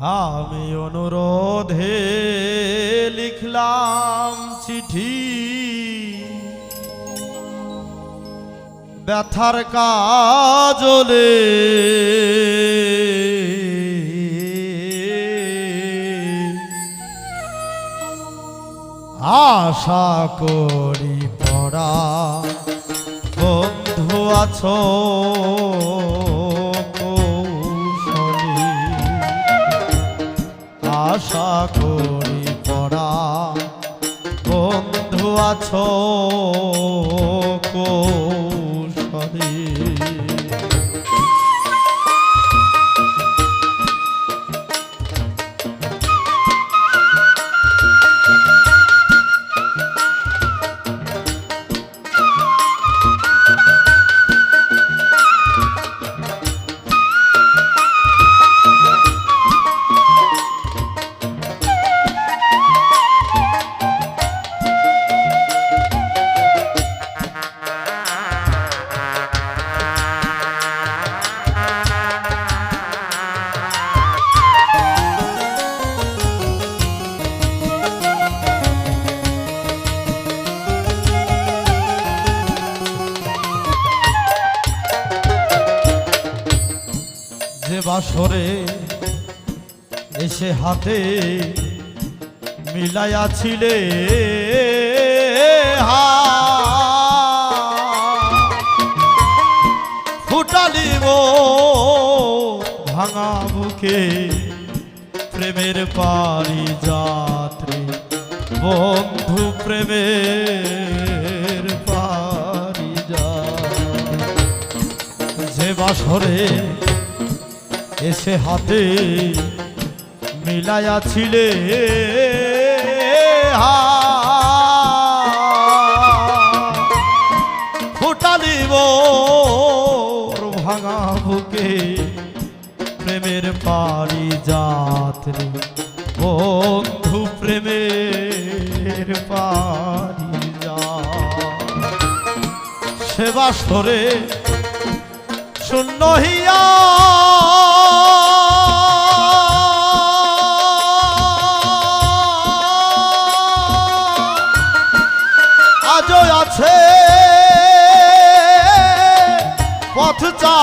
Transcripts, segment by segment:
আমি অনুরোধে লিখলাম চিঠি। ব্যথার কাজলে আশা করি পড়া বন্ধু আছো। আশা করি পড়া। বন্ধু আছো কৌশলী বাসরে এসে হাতে মিলাইয়াছিলে ফুটালিব ভাঙা বুকে প্রেমের পারি যাত্রী বন্ধু প্রেমের পারি যা যে বাসরে এসে হাতে মিলাইয়াছিলে ফুটালিব ভাঙা বুকে, প্রেমের পারি যাত্রে বন্ধু, প্রেমের পারি যা সেবা সরে শূন্য হিয়া আজও আছে পথ চা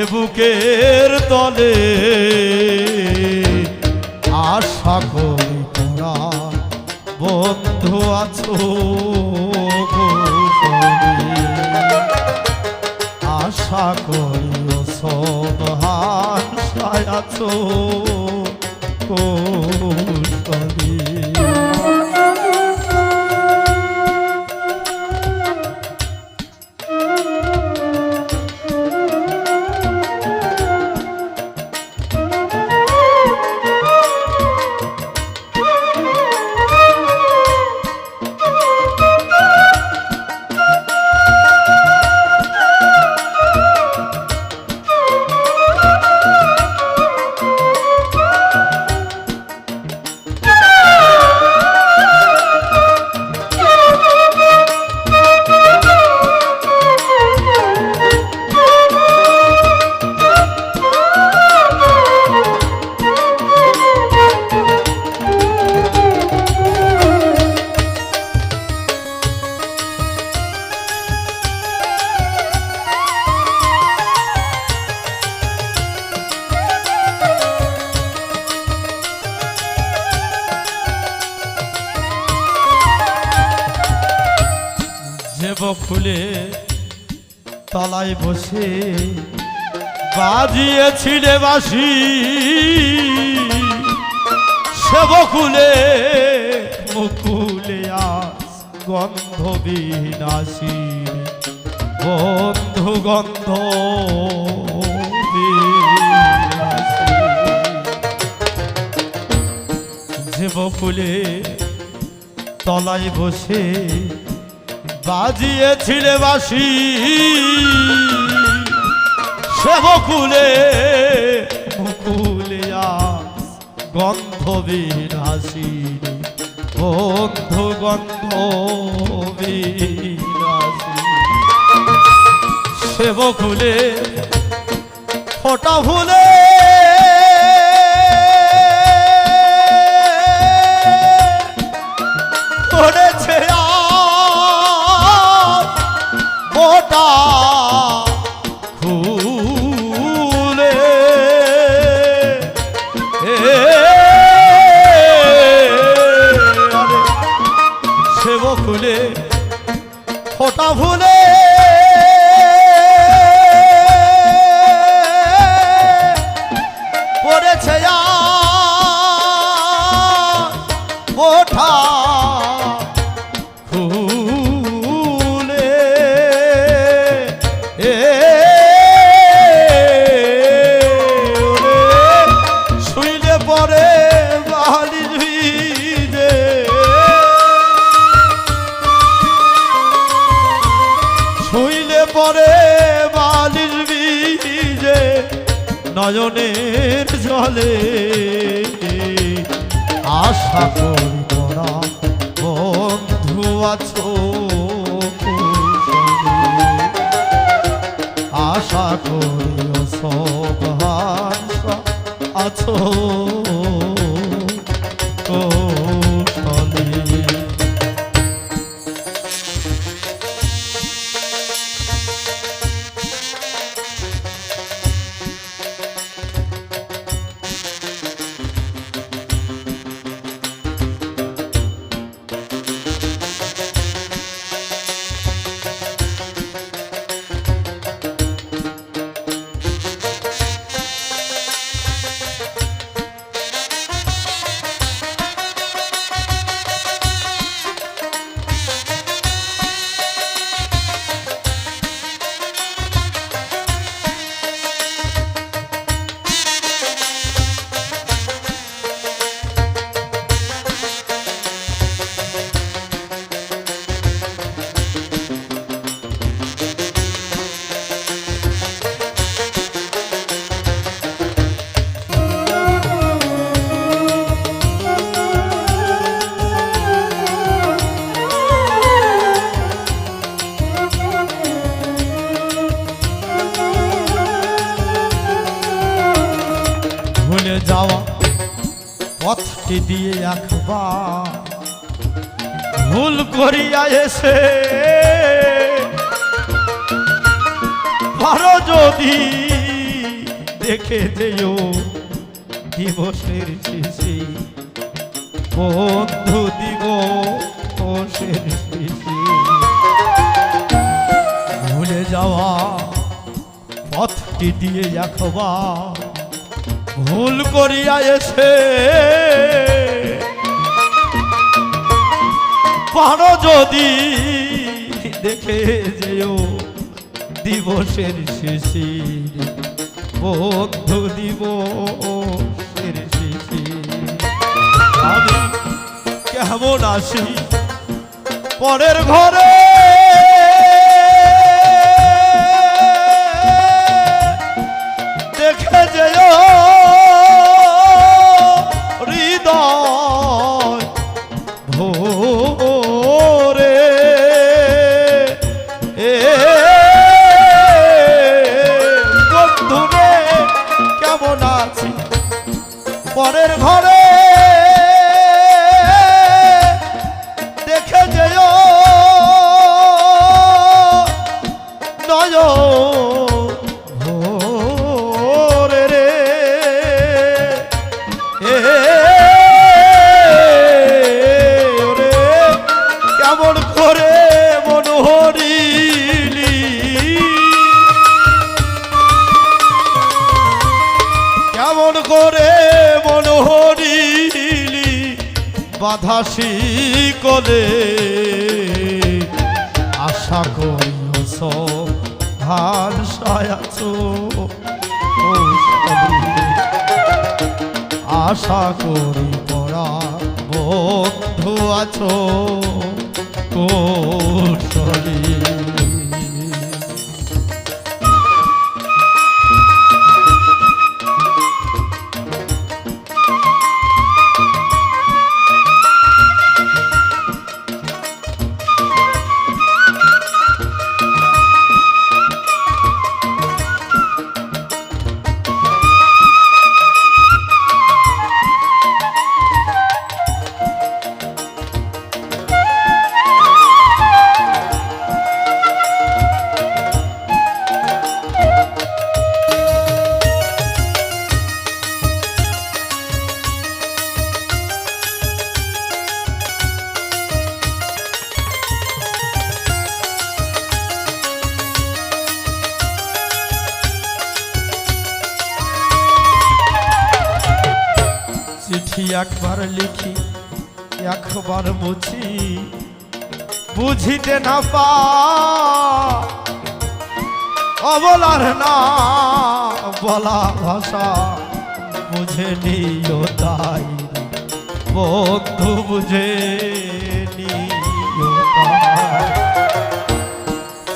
এ বুকের তলে আশা করি তোরা বন্ধু আছো। আশা করি সবহান আছো কৌশলী বকুলে তলায় বসে বাজিয়েছিলে বাসি সে বকুলে মুকুলে আস গন্ধ বিনাশী বন্ধু গন্ধ। যে বকুলে তলায় বসে বাজিয়েছিলে বাসি। সে বকুলে মুকুলে আস গন্ধ বন্ধু গন্ধ বিনাশী সে বকুলে, ফোটা ফুলে। পড়েছে মোটা খুলে সেব খুলে ফোটা ফুলে পরে বালির বীজে নয়নের জলে আশা করি তোরা বন্ধু আছো আশা করি সব আছো। পথটি দিয়ে একবার ভুল করিয়া এসে পারো যদি দেখে যেও দিবসের শেষে, বন্ধু দিবসের শেষে। ভুলে যাওয়া পথটি দিয়ে একবার ভুল করিয়া এসে পারো যদি দেখে যেও দিবসের শেষে বন্ধু আমি কেমন আসি পরের ঘরে? বাধা শিকলে আশা করি ধান সায়াছ। আশা করি পড়া বন্ধু আছো। কৌশলী একবার লিখি, একবার বুঝি বুঝিতে না পা, অবলার না, বলা ভাষা বুঝে নিও তাই। বন্ধু বুঝে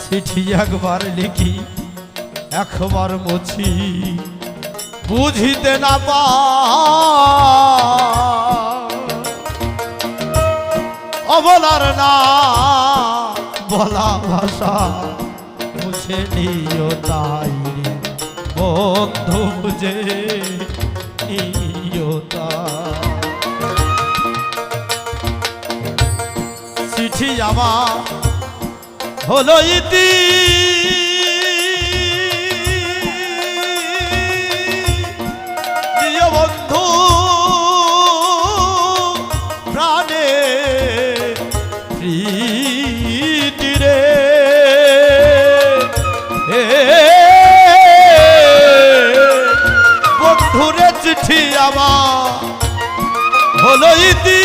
চিঠি একবার লিখি, একবার মুছি। বুঝিতে না পা। না, বলা ভাষা বুঝে নিও তাই বন্ধু বুঝে নিও চিঠি আমার হলো ইতি। চিঠি আমার হলো ইতি।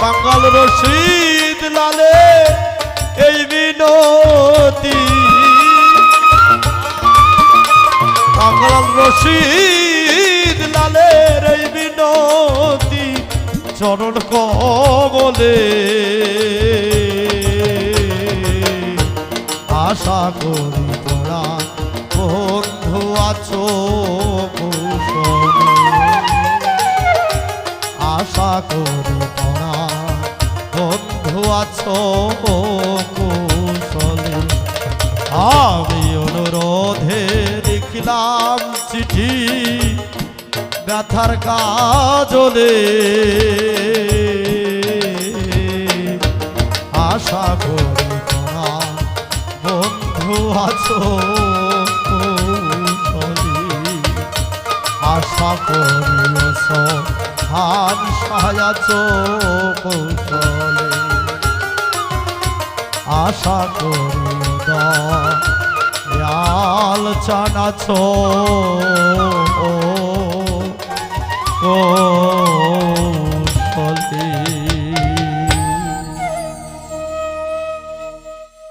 বাঙ্গাল রশিদ লালে এই বিনতি। বাংলার রশিদ লালের এই বিনতি চরণ কমলে আশা করি তোরা বন্ধু আছো আশা করি তোরা বন্ধু আছো কৌশলে। অনুরোধে লিখলাম চিঠি ব্যথার কাজলে। আশা করি বন্ধু আছো আশা করিয়স হান সায়াচ কৌশলে। আশা করিয় দয়াল চানাছ কৌশলী